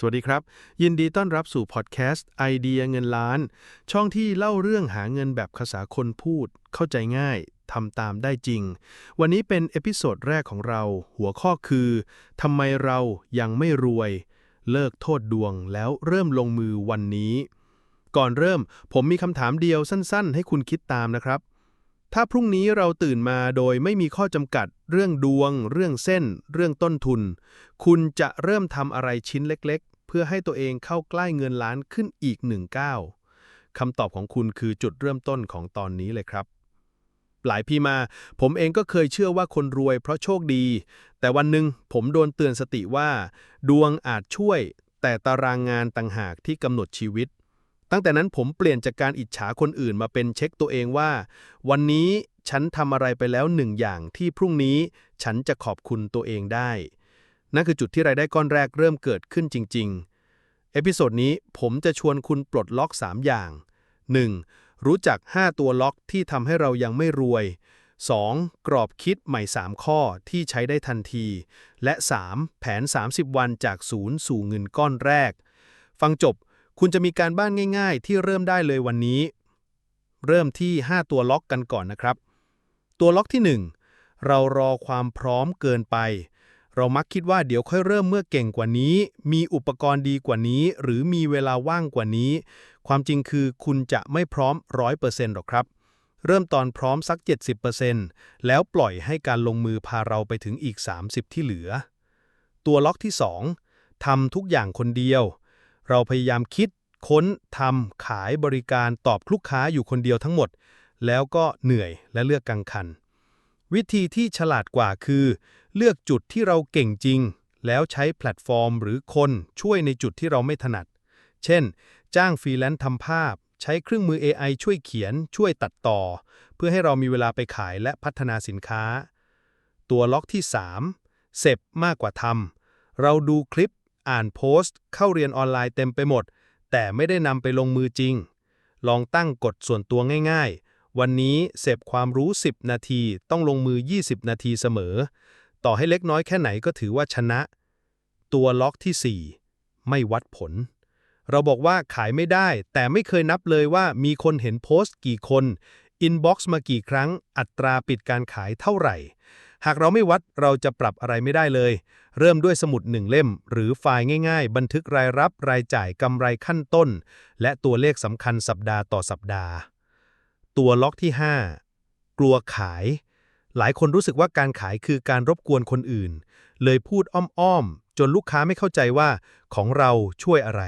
สวัสดีครับ ยินดีต้อนรับสู่พอดแคสต์ไอเดียเงินล้าน ช่องที่เล่าเรื่องหาเงินแบบภาษาคนพูด เข้าใจง่ายทำตามได้จริง วันนี้เป็นเอพิโซดแรกของเรา หัวข้อคือทำไมเรายังไม่รวย เลิกโทษดวงแล้วเริ่มลงมือวันนี้ ก่อนเริ่มผมมีคำถามเดียวสั้นๆ ให้คุณคิดตามนะครับ ถ้าพรุ่งนี้เราตื่นมาโดยไม่มีข้อจำกัด เรื่องดวง เรื่องเส้น เรื่องต้นทุน คุณจะเริ่มทำอะไรชิ้นเล็ก เพื่อให้ตัวเองเข้าใกล้เงินล้านขึ้นอีกหนึ่งก้าวคำตอบของคุณคือจุดเริ่มต้นของตอนนี้เลยครับ หลายปีมา ผมเองก็เคยเชื่อว่าคนรวยเพราะโชคดี แต่วันหนึ่งผมโดนเตือนสติว่า ดวงอาจช่วย แต่ตารางงานต่างหากที่กำหนดชีวิต ตั้งแต่นั้นผมเปลี่ยนจากการอิจฉาคนอื่นมาเป็นเช็คตัวเองว่า วันนี้ฉันทำอะไรไปแล้วหนึ่งอย่างที่พรุ่งนี้ฉันจะขอบคุณตัวเองได้ นั่นคือจุดที่รายได้ก้อนแรกเริ่มเกิดขึ้นจริง ๆ เอพิโซดนี้ผมจะชวนคุณปลดล็อก 3 อย่าง 1. รู้จัก 5 ตัวล็อกที่ทำให้เรายังไม่รวย 2. กรอบคิดใหม่ 3 ข้อที่ใช้ได้ทันที และ 3. แผน 30 วันจากศูนย์สู่เงินก้อนแรก ฟังจบคุณจะมีการบ้านง่าย ๆ ที่เริ่มได้เลยวันนี้ เริ่มที่ 5 ตัวล็อกกันก่อนนะครับ ตัวล็อกที่ 1 เรารอความพร้อมเกินไป เรามักคิดว่าเดี๋ยวค่อยเริ่มเมื่อเก่งกว่านี้ มีอุปกรณ์ดีกว่านี้ หรือมีเวลาว่างกว่านี้ ความจริงคือคุณจะไม่พร้อม 100%หรอกครับ เริ่มตอนพร้อมสัก 70%แล้วปล่อยให้การลงมือพาเราไปถึงอีก 30 ที่เหลือ ตัวล็อกที่ 2ทำทุกอย่างคนเดียว เราพยายามคิด ค้นทำขายบริการตอบลูกค้าอยู่คนเดียวทั้งหมด แล้วก็เหนื่อยและเลือกกังคัน วิธีที่ฉลาดกว่าคือ เลือกจุดที่เราเก่งจริง แล้วใช้แพลตฟอร์มหรือคนช่วยในจุดที่เราไม่ถนัด เช่น จ้างฟรีแลนซ์ทำภาพ ใช้เครื่องมือ AI ช่วยเขียน ช่วยตัดต่อ เพื่อให้เรามีเวลาไปขายและพัฒนาสินค้า ตัวล็อกที่ 3 เสพมากกว่าทำเราดูคลิป อ่านโพสต์ เข้าเรียนออนไลน์เต็มไปหมด แต่ไม่ได้นำไปลงมือจริง ลองตั้งกฎส่วนตัวง่าย ๆวันนี้เสพความรู้ 10 นาทีต้องลงมือ 20 นาทีเสมอ ต่อให้เล็กน้อยแค่ไหนก็ถือว่าชนะ ตัวล็อกที่ 4 ไม่วัดผล เราบอกว่าขายไม่ได้ แต่ไม่เคยนับเลยว่ามีคนเห็นโพสต์กี่คนอินบ็อกซ์มากี่ครั้ง อัตราปิดการขายเท่าไหร่ หากเราไม่วัดเราจะปรับอะไรไม่ได้เลย เริ่มด้วยสมุดหนึ่งเล่ม หรือไฟล์ง่าย ๆ บันทึกรายรับรายจ่ายกำไรขั้นต้น และตัวเลขสำคัญสัปดาห์ต่อสัปดาห์ ตัวล็อกที่ 5 กลัวขาย หลายคนรู้สึกว่าการขายคือการรบกวนคนอื่น เลยพูดอ้อมๆ จนลูกค้าไม่เข้าใจว่าของเราช่วยอะไร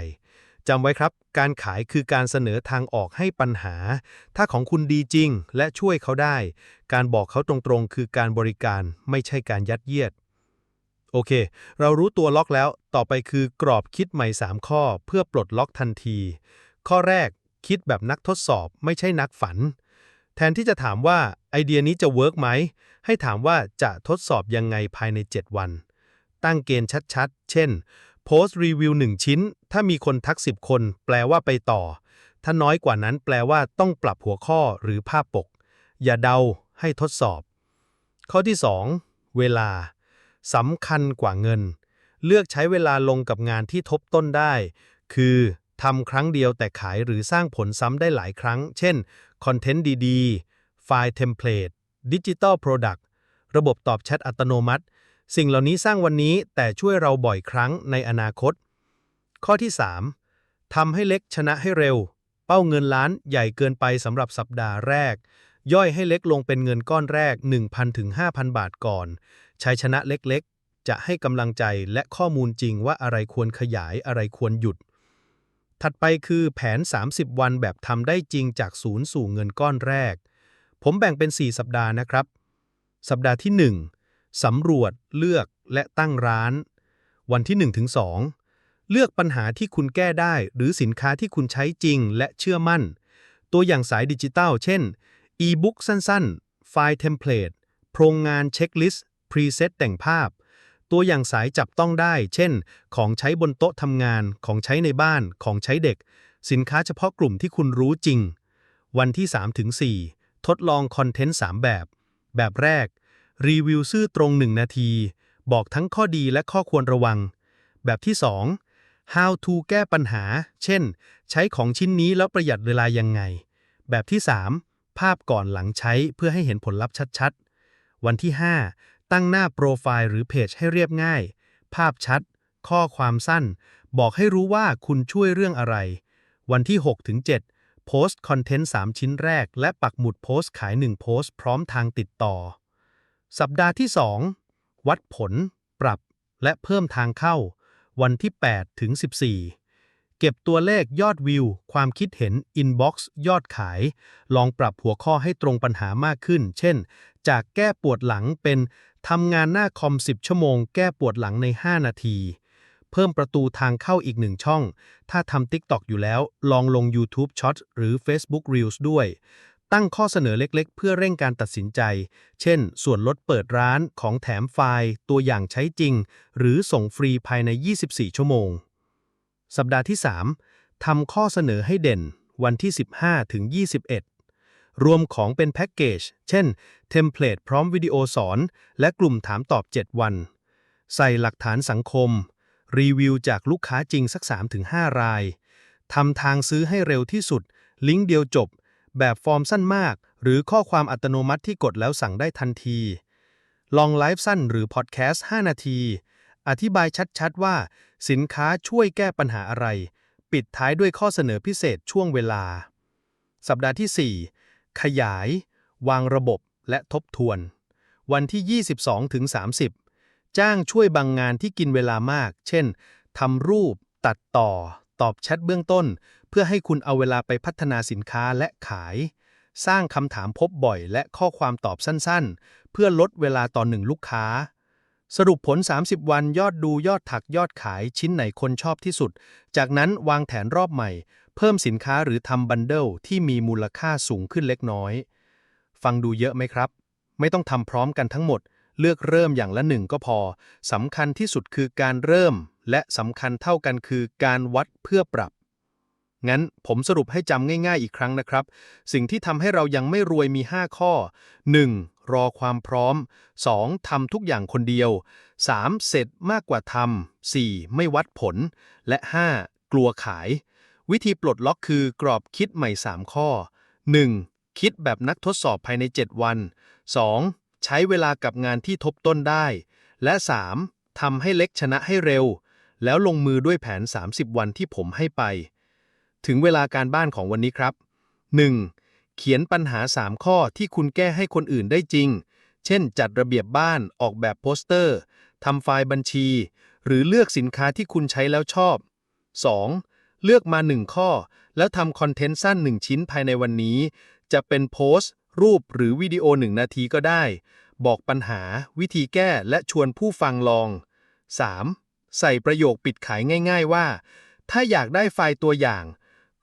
จำไว้ครับ การขายคือการเสนอทางออกให้ปัญหา ถ้าของคุณดีจริงและช่วยเขาได้ การบอกเขาตรงๆ คือการบริการไม่ใช่การยัดเยียด โอเค เรารู้ตัวล็อกแล้ว ต่อไปคือกรอบคิดใหม่ 3 ข้อ เพื่อปลดล็อกทันที ข้อแรก คิดแบบนักทดสอบไม่ใช่นักฝัน ทนที่จะถามว่าไอเดียนี้จะเวิร์กไหม ให้ถามว่าจะทดสอบยังไงภายใน 7 วัน ตั้งเกณฑ์ชัดๆ เช่น โพสต์รีวิว1ชิ้น ถ้ามีคนทัก 10 คน แปลว่าไปต่อ ถ้าน้อยกว่านั้นแปลว่าต้องปรับหัวข้อหรือภาพปก อย่าเดาให้ทดสอบ ข้อที่ 2 เวลาสำคัญกว่าเงิน เลือกใช้เวลาลงกับงานที่ทบต้นได้ คือ ทำครั้งเดียวแต่ขายหรือสร้างผลซ้ำได้หลายครั้ง เช่น คอนเทนต์ดีๆ ไฟล์เทมเพลต ดิจิตอลโปรดักต์ ระบบตอบแชทอัตโนมัติ สิ่งเหล่านี้สร้างวันนี้แต่ช่วยเราบ่อยครั้งในอนาคต ข้อที่ 3ทำให้เล็กชนะให้เร็ว เป้าเงินล้านใหญ่เกินไปสำหรับสัปดาห์แรก ย่อยให้เล็กลงเป็นเงินก้อนแรก 1,000ถึง5,000 บาทก่อน ใชัยชนะเล็กๆ จะให้กำลังใจและข้อมูลจริงว่าอะไรควรขยายอะไรควรหยุด ถัดไปคือแผน 30 วันแบบทำได้จริงจากศูนย์สู่เงินก้อนแรก ผมแบ่งเป็น 4 สัปดาห์นะครับ สัปดาห์ที่ 1สำรวจ เลือกและตั้งร้าน วันที่1ถึง2เลือกปัญหาที่คุณแก้ได้ หรือสินค้าที่คุณใช้จริงและเชื่อมั่น ตัวอย่างสายดิจิตัล เช่น e-book สั้นๆ ไฟล์เทมเพลตโครงงานเช็คลิสต์ พรีเซตแต่งภาพ ตัวอย่างสายจับต้องได้ เช่น ของใช้บนโต๊ะทำงาน ของใช้ในบ้าน ของใช้เด็ก สินค้าเฉพาะกลุ่มที่คุณรู้จริง วันที่ 3-4ทดลองคอนเทนต์ 3 แบบ แบบแรก รีวิวซื่อตรง 1 นาที บอกทั้งข้อดีและข้อควรระวัง แบบที่ how to แก้ปัญหา เช่น ใช้ของชิ้นนี้แล้วประหยัดเวลายังไง แบบที่ 3 ภาพก่อนหลังใช้เพื่อให้เห็นผลลัพธ์ชัดๆ วันที่ 5 ตั้งหน้าโปรไฟล์หรือเพจให้เรียบง่าย ภาพชัด ข้อความสั้น บอกให้รู้ว่าคุณช่วยเรื่องอะไร วันที่6ถึง7โพสต์คอนเทนต์ 3 ชิ้นแรก และปักหมุดโพสต์ขาย 1 โพสต์พร้อมทางติดต่อ สัปดาห์ที่ 2 วัดผล ปรับ และเพิ่มทางเข้า วันที่8ถึง14 เก็บตัวเลขยอดวิว ความคิดเห็น Inbox ยอดขาย ลองปรับหัวข้อให้ตรงปัญหามากขึ้น เช่น จากแก้ปวดหลังเป็นทำงานหน้าคอม 10 ชั่วโมง แก้ปวดหลังใน 5 นาที เพิ่มประตูทางเข้าอีกหนึ่งช่อง ถ้าทำ TikTok อยู่แล้ว ลองลง YouTube Shorts หรือ Facebook Reels ด้วย ตั้งข้อเสนอเล็กๆ เพื่อเร่งการตัดสินใจ เช่น ส่วนลดเปิดร้านของแถมไฟล์ ตัวอย่างใช้จริง หรือส่งฟรีภายใน 24 ชั่วโมง สัปดาห์ที่ 3ทำข้อเสนอให้เด่นวันที่ 15 ถึง 21 รวมของเป็นแพ็กเกจ เช่น เทมเพลตพร้อมวิดีโอสอน และกลุ่มถามตอบ 7 วัน ใส่หลักฐานสังคม รีวิวจากลูกค้าจริงสัก 3-5 ราย ทำทางซื้อให้เร็วที่สุด ลิงก์เดียวจบ แบบฟอร์มสั้นมาก หรือข้อความอัตโนมัติที่กดแล้วสั่งได้ทันที ลองไลฟ์สั้นหรือพอดแคสต์ 5 นาที อธิบายชัดๆว่า สินค้าช่วยแก้ปัญหาอะไร ปิดท้ายด้วยข้อเสนอพิเศษช่วงเวลา สัปดาห์ที่ 4 ขยาย วางระบบและทบทวน วันที่ 22ถึง30 จ้างช่วยบางงานที่กินเวลามาก เช่นทำรูป ตัดต่อ ตอบแชทเบื้องต้น เพื่อให้คุณเอาเวลาไปพัฒนาสินค้าและขาย สร้างคำถามพบบ่อยและข้อความตอบสั้นๆ เพื่อลดเวลาต่อหนึ่งลูกค้า สรุปผล 30 วันยอดดูยอดถักยอดขายชิ้นไหนคนชอบที่สุด จากนั้นวางแผนรอบใหม่ เพิ่มสินค้าหรือทำบันเดิลที่มีมูลค่าสูงขึ้นเล็กน้อย ฟังดูเยอะไหมครับ ไม่ต้องทำพร้อมกันทั้งหมด เลือกเริ่มอย่างละหนึ่งก็พอสำคัญที่สุดคือการเริ่ม และสำคัญเท่ากันคือการวัดเพื่อปรับ งั้นผมสรุปให้จำง่าย ๆ อีกครั้งนะครับ สิ่งที่ทำให้เรายังไม่รวยมี 5 ข้อ 1. รอความพร้อม 2. ทำทุกอย่างคนเดียว 3. เสร็จมากกว่าทำ 4. ไม่วัดผล และ 5. กลัวขาย วิธีปลดล็อกคือกรอบคิดใหม่ 3 ข้อ 1. คิดแบบนักทดสอบภายใน 7 วัน 2. ใช้เวลากับงานที่ทบต้นได้ และ 3. ทำให้เล็กชนะให้เร็ว แล้วลงมือด้วยแผน 30 วันที่ผมให้ไป ถึงเวลาการบ้านของวันนี้ครับ 1. เขียนปัญหา 3 ข้อที่คุณแก้ให้คนอื่นได้จริง เช่น จัดระเบียบบ้าน ออกแบบโปสเตอร์ ทำไฟล์บัญชี หรือเลือกสินค้าที่คุณใช้แล้วชอบ 2. เลือกมา 1 ข้อ แล้วทำคอนเทนต์สั้น 1 ชิ้นภายในวันนี้ จะเป็นโพสต์ รูปหรือวิดีโอ 1 นาทีก็ได้ บอกปัญหา วิธีแก้และชวนผู้ฟังลอง 3. ใส่ประโยคปิดขายง่าย ๆ ว่า ถ้าอยากได้ไฟล์ตัวอย่าง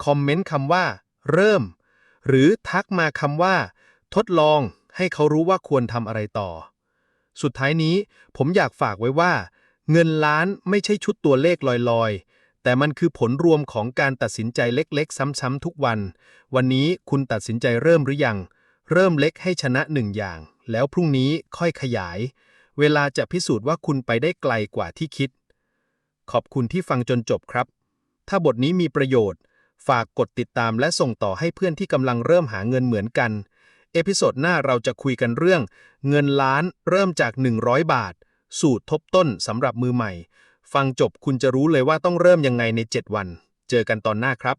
คอมเมนต์คำว่า เริ่ม หรือทักมาคำว่า ทดลองให้เขารู้ว่าควรทำอะไรต่อ สุดท้ายนี้ผมอยากฝากไว้ว่า เงินล้านไม่ใช่ชุดตัวเลขลอยๆ แต่มันคือผลรวมของการตัดสินใจเล็กๆ ซ้ำๆทุกวัน วันนี้คุณตัดสินใจเริ่มหรือยัง เริ่มเล็กให้ชนะหนึ่งอย่าง แล้วพรุ่งนี้ค่อยขยาย เวลาจะพิสูจน์ว่าคุณไปได้ไกลกว่าที่คิด ขอบคุณที่ฟังจนจบครับ ถ้าบทนี้มีประโยชน์ ฝากกดติดตามและส่งต่อให้เพื่อนที่กำลังเริ่มหาเงินเหมือนกัน เอพิโซดหน้าเราจะคุยกันเรื่อง เงินล้านเริ่มจาก 100 บาท สูตรทบต้นสำหรับมือใหม่ ฟังจบคุณจะรู้เลยว่าต้องเริ่มยังไงใน 7 วัน เจอกันตอนหน้าครับ